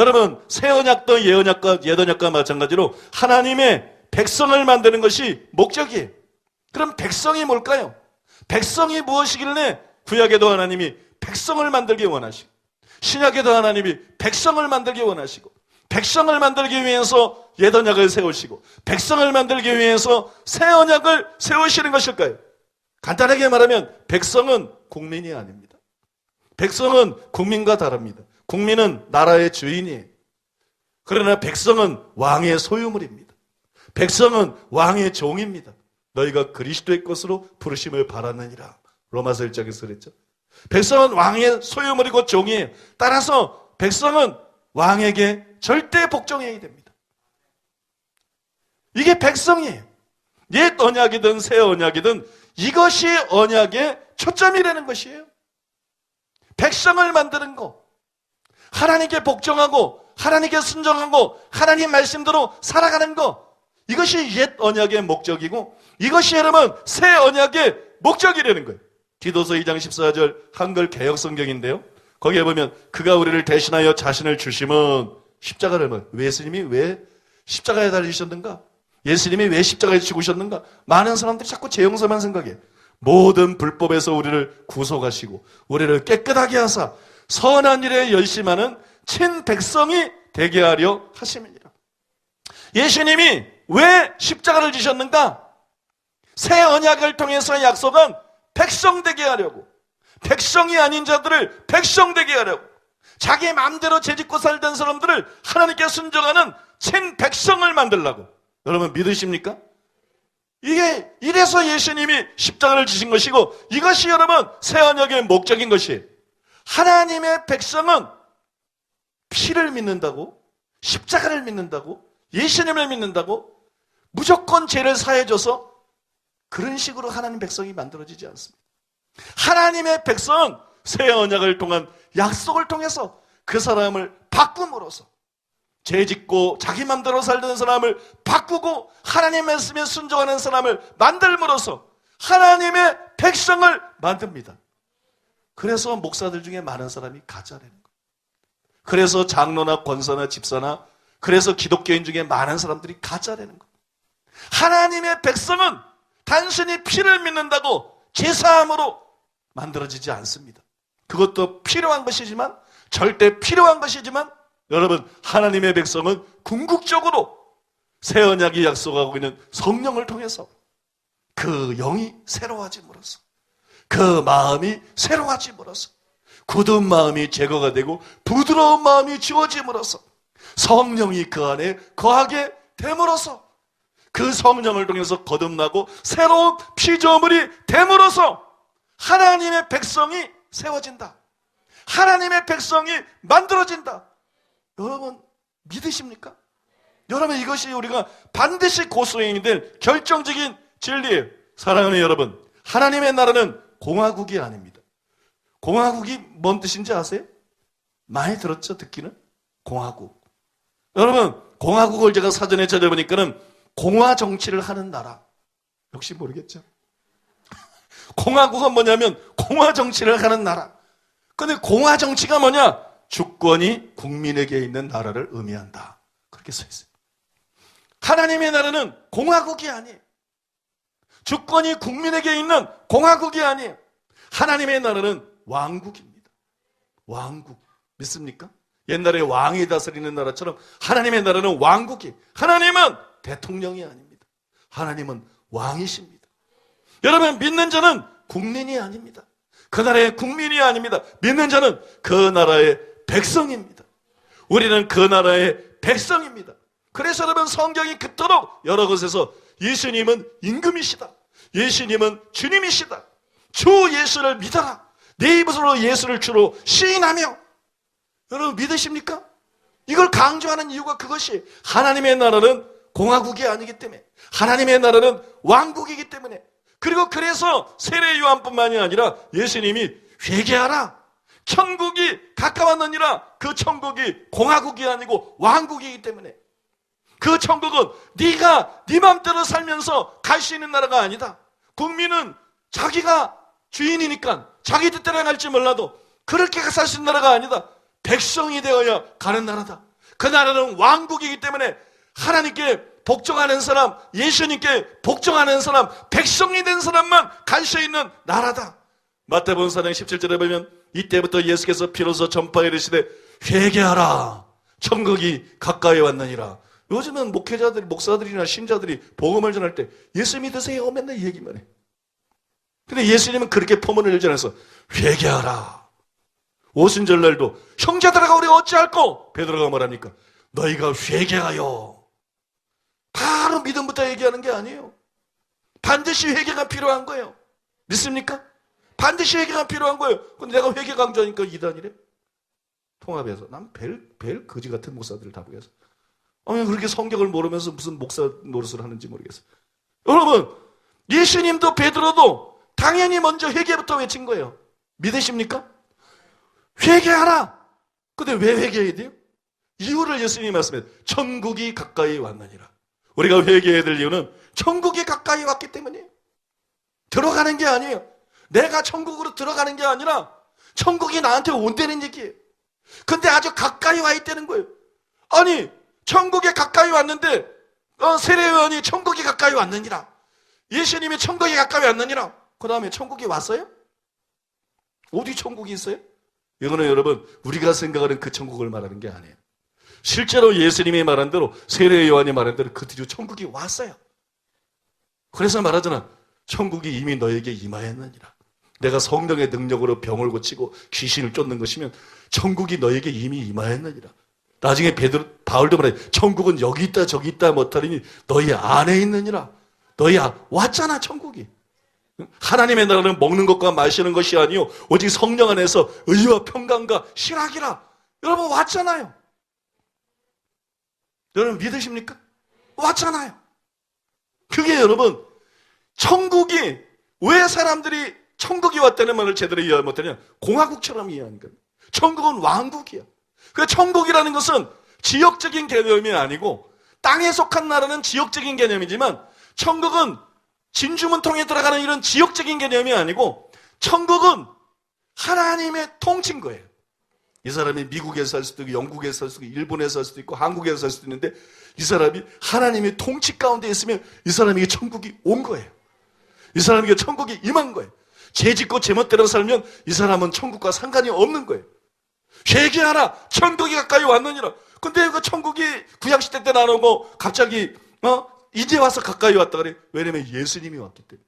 여러분 새 언약도 예언약과 예언약과 마찬가지로 하나님의 백성을 만드는 것이 목적이에요. 그럼 백성이 뭘까요? 백성이 무엇이길래 구약에도 하나님이 백성을 만들기 원하시고 신약에도 하나님이 백성을 만들기 원하시고 백성을 만들기 위해서 옛 언약을 세우시고 백성을 만들기 위해서 새 언약을 세우시는 것일까요? 간단하게 말하면 백성은 국민이 아닙니다. 백성은 국민과 다릅니다. 국민은 나라의 주인이에요. 그러나 백성은 왕의 소유물입니다. 백성은 왕의 종입니다. 너희가 그리스도의 것으로 부르심을 받았느니라. 로마서 1장에서 그랬죠. 백성은 왕의 소유물이고 종이에요. 따라서 백성은 왕에게 절대 복종해야 됩니다. 이게 백성이에요. 옛 언약이든 새 언약이든 이것이 언약의 초점이라는 것이에요. 백성을 만드는 거. 하나님께 복종하고 하나님께 순종하고 하나님 말씀대로 살아가는 거. 이것이 옛 언약의 목적이고 이것이 여러분 새 언약의 목적이라는 거예요. 디도서 2장 14절 한글 개혁 성경인데요. 거기에 보면 그가 우리를 대신하여 자신을 주심은 십자가를 뭐 예수님이 왜 십자가에 달리셨는가? 예수님이 왜 십자가에 죽으셨는가? 많은 사람들이 자꾸 제 용서만 생각해. 모든 불법에서 우리를 구속하시고 우리를 깨끗하게 하사 선한 일에 열심하는 친 백성이 되게 하려 하심이니라. 예수님이 왜 십자가를 지셨는가? 새 언약을 통해서 약속한 백성 되게 하려고. 백성이 아닌 자들을 백성 되게 하려고. 자기 마음대로 재짓고 살던 사람들을 하나님께 순종하는 친 백성을 만들라고. 여러분 믿으십니까? 이게 이래서 예수님이 십자가를 지신 것이고 이것이 여러분 새 언약의 목적인 것이에요. 하나님의 백성은 피를 믿는다고 십자가를 믿는다고 예수님을 믿는다고 무조건 죄를 사해줘서 그런 식으로 하나님 백성이 만들어지지 않습니다. 하나님의 백성은 새 언약을 통한 약속을 통해서 그 사람을 바꿈으로써 죄 짓고 자기 맘대로 살던 사람을 바꾸고 하나님 말씀에 순종하는 사람을 만들므로써 하나님의 백성을 만듭니다. 그래서 목사들 중에 많은 사람이 가짜라는 거예요. 그래서 장로나 권사나 집사나 그래서 기독교인 중에 많은 사람들이 가짜라는 거예요. 하나님의 백성은 단순히 피를 믿는다고 제사함으로 만들어지지 않습니다. 그것도 필요한 것이지만 절대 필요한 것이지만 여러분 하나님의 백성은 궁극적으로 새 언약이 약속하고 있는 성령을 통해서 그 영이 새로워짐으로써 그 마음이 새로워짐으로써 굳은 마음이 제거가 되고 부드러운 마음이 지워짐으로써 성령이 그 안에 거하게 됨으로써 그 성령을 통해서 거듭나고 새로운 피조물이 됨으로써 하나님의 백성이 세워진다. 하나님의 백성이 만들어진다. 여러분 믿으십니까? 여러분 이것이 우리가 반드시 고수행이 될 결정적인 진리예요. 사랑하는 여러분, 하나님의 나라는 공화국이 아닙니다. 공화국이 뭔 뜻인지 아세요? 많이 들었죠, 듣기는? 공화국. 여러분, 공화국을 제가 사전에 찾아보니까는 공화 정치를 하는 나라. 역시 모르겠죠? 공화국은 뭐냐면 공화 정치를 하는 나라. 근데 공화 정치가 뭐냐? 주권이 국민에게 있는 나라를 의미한다. 그렇게 써 있어요. 하나님의 나라는 공화국이 아니에요. 주권이 국민에게 있는 공화국이 아니에요. 하나님의 나라는 왕국입니다. 왕국. 믿습니까? 옛날에 왕이 다스리는 나라처럼 하나님의 나라는 왕국이. 하나님은 대통령이 아닙니다. 하나님은 왕이십니다. 여러분, 믿는 자는 국민이 아닙니다. 그 나라의 국민이 아닙니다. 믿는 자는 그 나라의 백성입니다. 우리는 그 나라의 백성입니다. 그래서 여러분 성경이 그토록 여러 곳에서 예수님은 임금이시다. 예수님은 주님이시다. 주 예수를 믿어라. 내 입으로 예수를 주로 시인하며 여러분 믿으십니까? 이걸 강조하는 이유가 그것이 하나님의 나라는 공화국이 아니기 때문에 하나님의 나라는 왕국이기 때문에 그리고 그래서 세례 요한뿐만이 아니라 예수님이 회개하라. 천국이 가까웠느니라. 그 천국이 공화국이 아니고 왕국이기 때문에 그 천국은 네가 네 맘대로 살면서 갈 수 있는 나라가 아니다. 국민은 자기가 주인이니까 자기 뜻대로 갈지 몰라도 그렇게 살 수 있는 나라가 아니다. 백성이 되어야 가는 나라다. 그 나라는 왕국이기 때문에 하나님께 복종하는 사람, 예수님께 복종하는 사람, 백성이 된 사람만 갈 수 있는 나라다. 마태복음 4장 17절에 보면 이때부터 예수께서 비로소 전파에 이르시되 회개하라. 천국이 가까이 왔느니라. 요즘은 목회자들이, 목사들이나 신자들이 복음을 전할 때 예수 믿으세요. 맨날 이 얘기만 해. 근데 예수님은 그렇게 포문을 열지 않아서 회개하라. 오순절날도 형제들아 우리 어찌할꼬? 베드로가 말합니까? 너희가 회개하여. 바로 믿음부터 얘기하는 게 아니에요. 반드시 회개가 필요한 거예요. 믿습니까? 반드시 회개가 필요한 거예요. 근데 내가 회개 강조하니까 이단이래. 통합해서 난 벨, 벨 거지 같은 목사들을 다 보겠어. 아니 그렇게 성경을 모르면서 무슨 목사 노릇을 하는지 모르겠어. 여러분 예수님도 베드로도 당연히 먼저 회개부터 외친 거예요. 믿으십니까? 회개하라. 근데 왜 회개해야 돼요? 이유를 예수님이 말씀해 천국이 가까이 왔느니라. 우리가 회개해야 될 이유는 천국이 가까이 왔기 때문이에요. 들어가는 게 아니에요. 내가 천국으로 들어가는 게 아니라 천국이 나한테 온다는 얘기예요. 근데 아주 가까이 와 있다는 거예요. 아니, 천국에 가까이 왔는데 어, 세례요한이 천국이 가까이 왔느니라. 예수님이 천국에 가까이 왔느니라. 그 다음에 천국이 왔어요? 어디 천국이 있어요? 이거는 여러분 우리가 생각하는 그 천국을 말하는 게 아니에요. 실제로 예수님이 말한 대로 세례 요한이 말한 대로 그 뒤로 천국이 왔어요. 그래서 말하잖아. 천국이 이미 너에게 임하였느니라. 내가 성령의 능력으로 병을 고치고 귀신을 쫓는 것이면 천국이 너에게 이미 임하였느니라. 나중에 베드로 바울도 말해 천국은 여기 있다 저기 있다 못하리니 너희 안에 있느니라. 너희 아, 왔잖아 천국이. 하나님의 나라는 먹는 것과 마시는 것이 아니요 오직 성령 안에서 의와 평강과 실학이라. 여러분 왔잖아요. 여러분 믿으십니까? 왔잖아요. 그게 여러분 천국이 왜 사람들이 천국이 왔다는 말을 제대로 이해 못하냐? 공화국처럼 이해하는 거예요. 천국은 왕국이야. 그 천국이라는 것은 지역적인 개념이 아니고 땅에 속한 나라는 지역적인 개념이지만 천국은 진주문 통에 들어가는 이런 지역적인 개념이 아니고 천국은 하나님의 통치인 거예요. 이 사람이 미국에 살 수도 있고 영국에 살 수도 있고 일본에 살 수도 있고 한국에 살 수도 있는데 이 사람이 하나님의 통치 가운데 있으면 이 사람에게 천국이 온 거예요. 이 사람에게 천국이 임한 거예요. 죄 짓고 제멋대로 살면 이 사람은 천국과 상관이 없는 거예요. 회개하라 천국이 가까이 왔느니라. 근데 그 천국이 구약시대 때 나오고 갑자기 어 이제 와서 가까이 왔다 그래. 왜냐면 예수님이 왔기 때문에.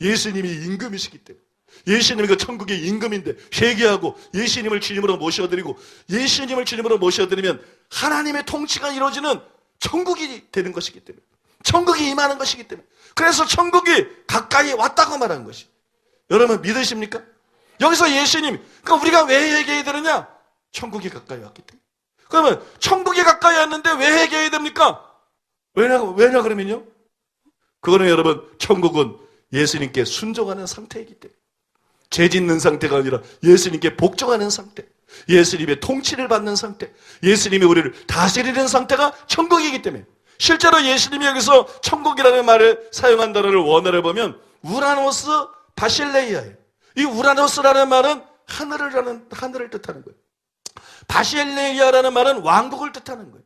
예수님이 임금이시기 때문에. 예수님이 그 천국의 임금인데 회개하고 예수님을 주님으로 모셔드리고 예수님을 주님으로 모셔드리면 하나님의 통치가 이루어지는 천국이 되는 것이기 때문에 천국이 임하는 것이기 때문에 그래서 천국이 가까이 왔다고 말한 것이 여러분 믿으십니까? 여기서 예수님 그러니까 우리가 왜 회개해야 되느냐? 천국이 가까이 왔기 때문에 그러면 천국이 가까이 왔는데 왜 회개해야 됩니까? 왜냐, 왜냐 그러면요 그거는 여러분 천국은 예수님께 순종하는 상태이기 때문에 죄 짓는 상태가 아니라 예수님께 복종하는 상태. 예수님의 통치를 받는 상태. 예수님이 우리를 다스리는 상태가 천국이기 때문에. 실제로 예수님이 여기서 천국이라는 말을 사용한 단어를 원어를 보면 우라노스 바실레이아예요. 이 우라노스라는 말은 하늘을 하늘을 뜻하는 거예요. 바실레이아라는 말은 왕국을 뜻하는 거예요.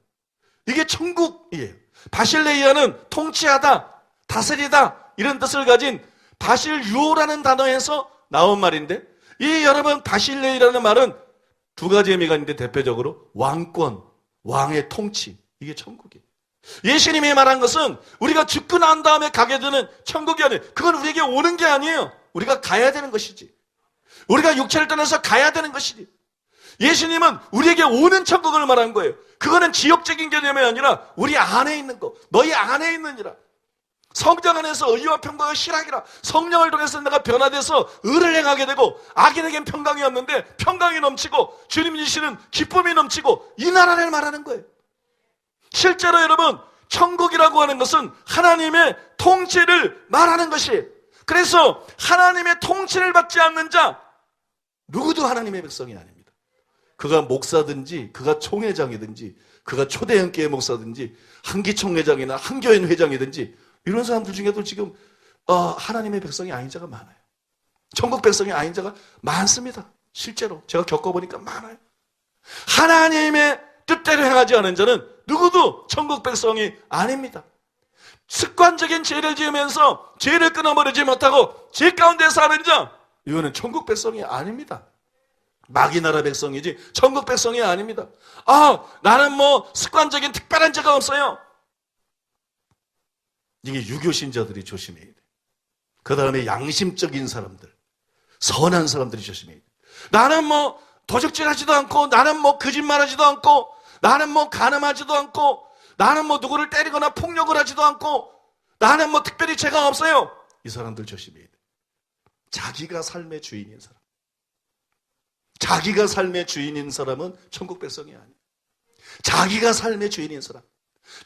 이게 천국이에요. 바실레이아는 통치하다, 다스리다 이런 뜻을 가진 바실유오라는 단어에서 나온 말인데 이 여러분 바실레이라는 말은 두 가지 의미가 있는데 대표적으로 왕권, 왕의 통치 이게 천국이에요. 예수님이 말한 것은 우리가 죽고 난 다음에 가게 되는 천국이 아니에요. 그건 우리에게 오는 게 아니에요. 우리가 가야 되는 것이지. 우리가 육체를 떠나서 가야 되는 것이지. 예수님은 우리에게 오는 천국을 말한 거예요. 그거는 지역적인 개념이 아니라 우리 안에 있는 거, 너희 안에 있느니라. 성령 안에서 의와 평강과 실학이라 성령을 통해서 내가 변화돼서 의를 행하게 되고 악인에겐 평강이 없는데 평강이 넘치고 주님 이시는 기쁨이 넘치고 이 나라를 말하는 거예요. 실제로 여러분 천국이라고 하는 것은 하나님의 통치를 말하는 것이에요. 그래서 하나님의 통치를 받지 않는 자 누구도 하나님의 백성이 아닙니다. 그가 목사든지 그가 총회장이든지 그가 초대형교회 목사든지 한기총 회장이나 한교회 회장이든지 이런 사람들 중에도 지금 어, 하나님의 백성이 아닌 자가 많아요. 천국 백성이 아닌 자가 많습니다. 실제로 제가 겪어보니까 많아요. 하나님의 뜻대로 행하지 않은 자는 누구도 천국 백성이 아닙니다. 습관적인 죄를 지으면서 죄를 끊어버리지 못하고 죄 가운데 사는 자, 이거는 천국 백성이 아닙니다. 마귀 나라 백성이지 천국 백성이 아닙니다. 아, 나는 뭐 습관적인 특별한 죄가 없어요. 이게 유교 신자들이 조심해야 돼. 그 다음에 양심적인 사람들, 선한 사람들이 조심해야 돼. 나는 뭐 도적질하지도 않고, 나는 뭐 거짓말하지도 않고, 나는 뭐 가늠하지도 않고, 나는 뭐 누구를 때리거나 폭력을 하지도 않고, 나는 뭐 특별히 죄가 없어요. 이 사람들 조심해야 돼. 자기가 삶의 주인인 사람. 자기가 삶의 주인인 사람은 천국 백성이 아니에요. 자기가 삶의 주인인 사람.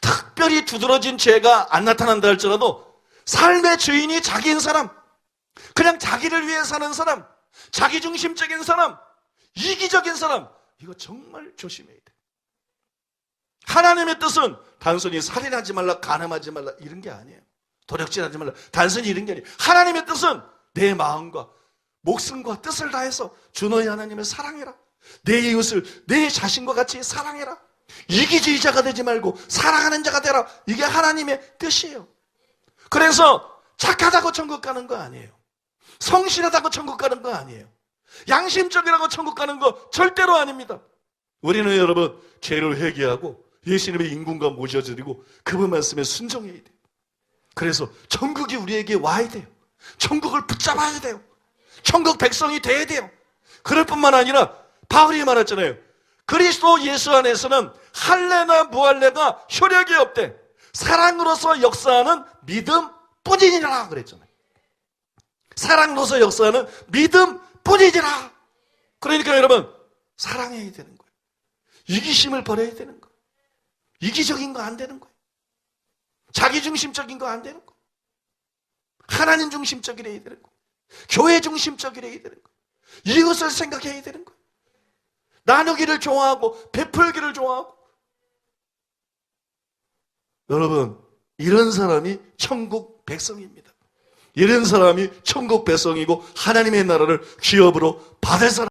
특별히 두드러진 죄가 안 나타난다 할지라도 삶의 주인이 자기인 사람. 그냥 자기를 위해 사는 사람. 자기중심적인 사람. 이기적인 사람. 이거 정말 조심해야 돼. 하나님의 뜻은 단순히 살인하지 말라, 간음하지 말라 이런 게 아니에요. 도력질하지 말라. 단순히 이런 게 아니에요. 하나님의 뜻은 내 마음과 목숨과 뜻을 다해서 주 너희 하나님을 사랑해라. 내 이웃을 내 자신과 같이 사랑해라. 이기주의자가 되지 말고 사랑하는 자가 되라. 이게 하나님의 뜻이에요. 그래서 착하다고 천국 가는 거 아니에요. 성실하다고 천국 가는 거 아니에요. 양심적이라고 천국 가는 거 절대로 아닙니다. 우리는 여러분 죄를 회개하고 예수님의 인군과 모셔드리고 그분 말씀에 순종해야 돼요. 그래서 천국이 우리에게 와야 돼요. 천국을 붙잡아야 돼요. 천국 백성이 돼야 돼요. 그럴 뿐만 아니라 바울이 말했잖아요. 그리스도 예수 안에서는 할례나 무할례가 효력이 없대. 사랑으로서 역사하는 믿음 뿐이니라 그랬잖아요. 사랑으로서 역사하는 믿음 뿐이니라. 그러니까 여러분 사랑해야 되는 거예요. 이기심을 버려야 되는 거예요. 이기적인 거 안 되는 거예요. 자기중심적인 거 안 되는 거예요. 하나님 중심적이래야 되는 거예요. 교회 중심적이래야 되는 거예요. 이것을 생각해야 되는 거예요. 나누기를 좋아하고 베풀기를 좋아하고 여러분 이런 사람이 천국 백성입니다. 이런 사람이 천국 백성이고 하나님의 나라를 기업으로 받을 사람